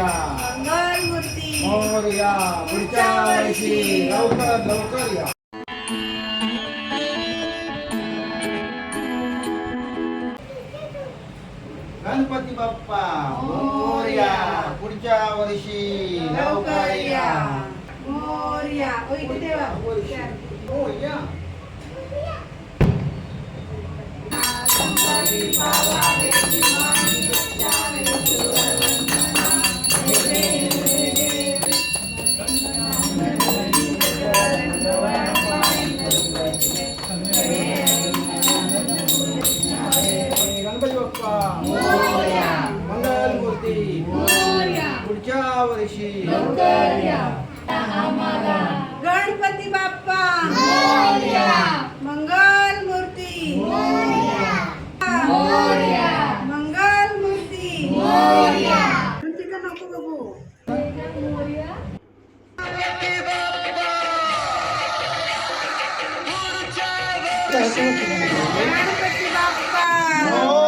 मोरया मंगलमूर्ती. मोरया पुढच्या वर्षी लवकर लवकर या. गणपती बाप्पा मोरया पुढच्या वर्षी लवकर या. मोरया. ओ इकडे ठेवा. मोरया गणपती वर्षी गणपती बाप्पा. मंगलमूर्ती मंगलमूर्ती म्हणते का नको बघू? गणपती बाप्पा.